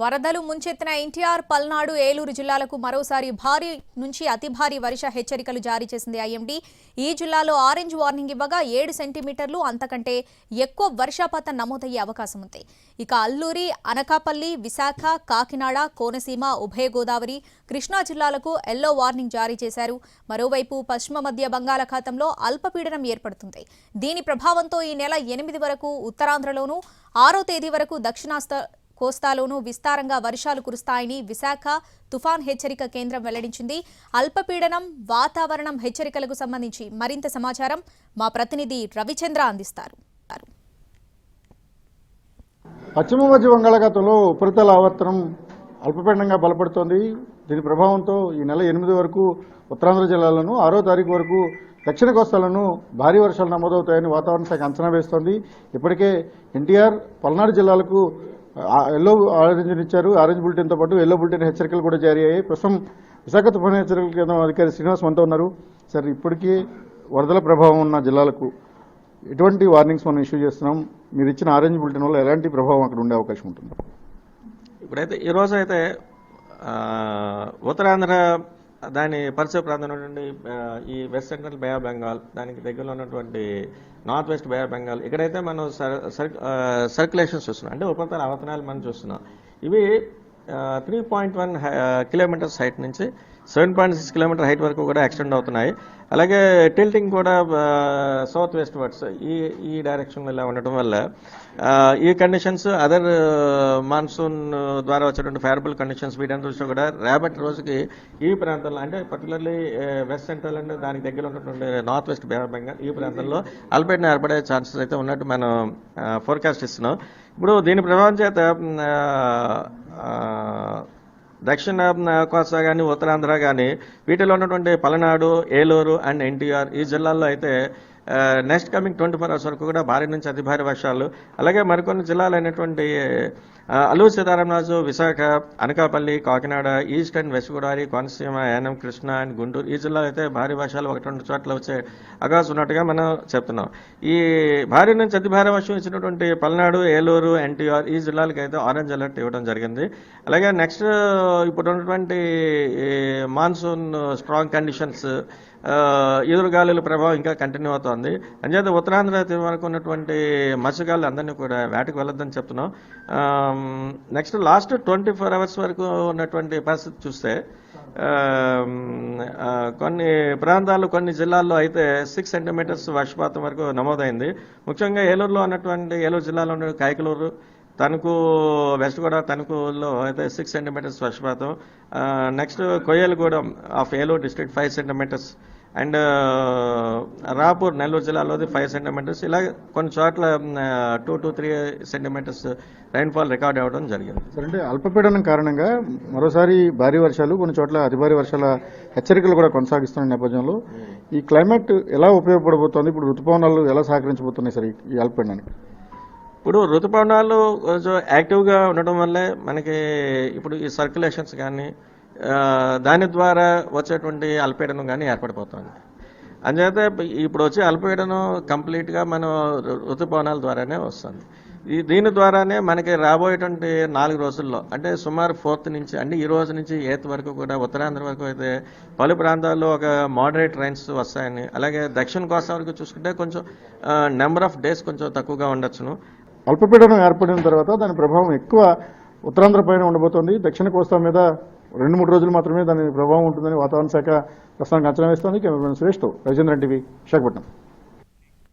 వరదలు ముంచెత్తిన ఎన్టీఆర్ పల్నాడు ఏలూరు జిల్లాలకు మరోసారి భారీ నుంచి అతి భారీ వర్ష హెచ్చరికలు జారీ చేసింది ఐఎండీ. ఈ జిల్లాలో ఆరెంజ్ వార్నింగ్ ఇవ్వగా ఏడు సెంటీమీటర్లు అంతకంటే ఎక్కువ వర్షపాతం నమోదయ్యే అవకాశం ఉంది. ఇక అల్లూరి అనకాపల్లి విశాఖ కాకినాడ కోనసీమ ఉభయ గోదావరి కృష్ణా జిల్లాలకు ఎల్లో వార్నింగ్ జారీ చేశారు. మరోవైపు పశ్చిమ మధ్య బంగాళాఖాతంలో అల్పపీడనం ఏర్పడుతుంది. దీని ప్రభావంతో ఈ నెల ఎనిమిది వరకు ఉత్తరాంధ్రలోనూ ఆరో తేదీ వరకు దక్షిణాస్త కోస్తాలోనూ విస్తారంగా వర్షాలు కురుస్తాయని విశాఖ తుఫాన్ హెచ్చరిక కేంద్రం వెల్లడించింది. అల్పపీడనం వాతావరణం హెచ్చరికలకు సంబంధించి మరింత సమాచారం మా ప్రతినిధి రవిచంద్ర అందిస్తారు. పశ్చిమ మధ్య బంగాళాఖాతంలో ఉపరితల ఆవర్తనం అల్పపీడనంగా బలపడుతోంది. దీని ప్రభావంతో ఈ నెల ఎనిమిది వరకు ఉత్తరాంధ్ర జిల్లాలను ఆరో తారీఖు వరకు దక్షిణ కోస్తాలను భారీ వర్షాలు నమోదవుతాయని వాతావరణ శాఖ అంచనా వేస్తోంది. ఇప్పటికే ఎన్టీఆర్ పల్నాడు జిల్లాలకు ఎల్లో ఆరెంజ్ ఇచ్చారు. ఆరెంజ్ బులెటిన్తో పాటు ఎల్లో బులెటిన్ హెచ్చరికలు కూడా జారీ అయ్యాయి. ప్రస్తుతం విశాఖ తుఫాను హెచ్చరికల కేంద్రం అధికారి శ్రీనివాస్ మనతో ఉన్నారు. సార్ ఇప్పటికీ వరదల ప్రభావం ఉన్న జిల్లాలకు ఎటువంటి వార్నింగ్స్ మనం ఇష్యూ చేస్తున్నాం? మీరు ఇచ్చిన ఆరెంజ్ బులెటిన్ వల్ల ఎలాంటి ప్రభావం అక్కడ ఉండే అవకాశం ఉంటుంది? ఇప్పుడైతే ఈ రోజు అయితే ఉత్తరాంధ్ర దాని పరిసర ప్రాంతం నుండి ఈ west central Bay of Bengal దానికి దగ్గరలో ఉన్నటువంటి north west Bay of Bengal ఇక్కడైతే మనం సర్ సర్క్యులేషన్స్ చూస్తున్నాం. అంటే ఉపరితల అవతనాలు మనం చూస్తున్నాం. ఇవి three point one kilometres height నుంచి seven point six kilometre height వరకు కూడా ఎక్స్టెండ్ అవుతున్నాయి. అలాగే టిల్టింగ్ కూడా సౌత్ వెస్ట్ వర్డ్స్ ఈ ఈ డైరెక్షన్ ఇలా ఉండటం వల్ల ఈ కండిషన్స్ అదర్ మాన్సూన్ ద్వారా వచ్చేటువంటి ఫేవరబుల్ కండిషన్స్ వీటంతా చూసినా కూడా రేపటి రోజుకి ఈ ప్రాంతంలో అంటే పర్టికులర్లీ వెస్ట్ సెంట్రల్ అండ్ దానికి దగ్గర ఉన్నటువంటి నార్త్ వెస్ట్ బెంగాల్ ఈ ప్రాంతంలో అల్పేట్న ఏర్పడే ఛాన్సెస్ అయితే ఉన్నట్టు మనం ఫోర్కాస్ట్ ఇస్తున్నాం. ఇప్పుడు దీని ప్రభావం చేత దక్షిణాంధ్ర ఆ, కోస్తా కానీ ఉత్తరాంధ్ర కానీ వీటిలో ఉన్నటువంటి పలనాడు ఏలూరు అండ్ ఎన్టీఆర్ ఈ జిల్లాల్లో అయితే next coming twenty four hours వరకు కూడా భారీ నుంచి అతి భారీ వర్షాలు. అలాగే మరికొన్ని జిల్లాలు అయినటువంటి Alluri Sitaramaraju Visakha Anakapalli Kakinada east and west Godavari Konaseema Yanam Krishna and Guntur. ఈ జిల్లాలో అయితే భారీ వర్షాలు ఒకటి రెండు చోట్ల వచ్చే అవకాశం ఉన్నట్టుగా మనం చెప్తున్నాం. ఈ భారీ నుంచి అతి భారీ వర్షం ఇచ్చినటువంటి పల్నాడు ఏలూరు ఎన్టీఆర్ ఈ జిల్లాలకు అయితే ఆరెంజ్ అలర్ట్ ఇవ్వడం జరిగింది. అలాగే నెక్స్ట్ ఇప్పుడు ఉన్నటువంటి మాన్సూన్ స్ట్రాంగ్ కండిషన్స్ ఎదురుగాలుల ప్రభావం ఇంకా కంటిన్యూ అవుతోంది. అంచేత ఉత్తరాంధ్ర వరకు ఉన్నటువంటి మత్స్యకారులు అందరినీ కూడా వేటకు వెళ్ళొద్దని చెప్తున్నాం. Next last twenty four hours వరకు ఉన్నటువంటి పరిస్థితి చూస్తే కొన్ని ప్రాంతాలు కొన్ని జిల్లాల్లో అయితే సిక్స్ సెంటీమీటర్స్ వర్షపాతం వరకు నమోదైంది. ముఖ్యంగా ఏలూరులో ఉన్నటువంటి ఏలూరు జిల్లాలో ఉన్న కాయకలూరు తణుకు వెస్ట్ కూడా తణుకులో అయితే సిక్స్ సెంటీమీటర్స్ వర్షపాతం. Next Koyyalagudem of Eluru district five centimetres and Rapur Nellore జిల్లాలోది five centimetres ఇలా కొన్ని చోట్ల two to three centimetres rainfall record అవ్వడం జరిగింది. సరే అంటే అల్పపీడనం కారణంగా మరోసారి భారీ వర్షాలు కొన్ని చోట్ల అతి భారీ వర్షాల హెచ్చరికలు కూడా కొనసాగిస్తున్న నేపథ్యంలో ఈ క్లైమేట్ ఎలా ఉపయోగపడబోతోంది? ఇప్పుడు ఋతుపవనాలు ఎలా సహకరించబోతున్నాయి సార్ ఈ- అల్పపీడనానికి? ఇప్పుడు ఋతుపవనాలు యాక్టివ్గా ఉండడం వల్లే మనకి ఇప్పుడు ఈ సర్క్యులేషన్స్ కానీ దాని ద్వారా వచ్చేటువంటి అల్పీడనం కానీ ఏర్పడిపోతుంది. అంచేత ఇప్పుడు వచ్చే అల్పీడనం కంప్లీట్గా మనం ఋతుపవనాల ద్వారానే వస్తుంది. ఈ దీని ద్వారానే మనకి రాబోయేటువంటి నాలుగు రోజుల్లో అంటే సుమారు ఫోర్త్ నుంచి అంటే ఈ రోజు నుంచి ఎయిత్ వరకు కూడా ఉత్తరాంధ్ర వరకు అయితే పలు ప్రాంతాల్లో ఒక మోడరేట్ రైన్స్ వస్తాయని అలాగే దక్షిణ కోస్తా వరకు చూసుకుంటే కొంచెం నెంబర్ ఆఫ్ డేస్ కొంచెం తక్కువగా ఉండొచ్చును. అల్పపీడనం ఏర్పడిన తర్వాత దాని ప్రభావం ఎక్కువ ఉత్తరాంధ్ర పైన ఉండబోతోంది. దక్షిణ కోస్తా మీద రెండు మూడు రోజులు మాత్రమే దాని ప్రభావం ఉంటుందని వాతావరణ శాఖ ప్రస్తుతానికి అంచనా వేస్తోంది. కెమెరామెన్ సురేష్తో రవిచంద్రన్ టీవీ విశాఖపట్నం.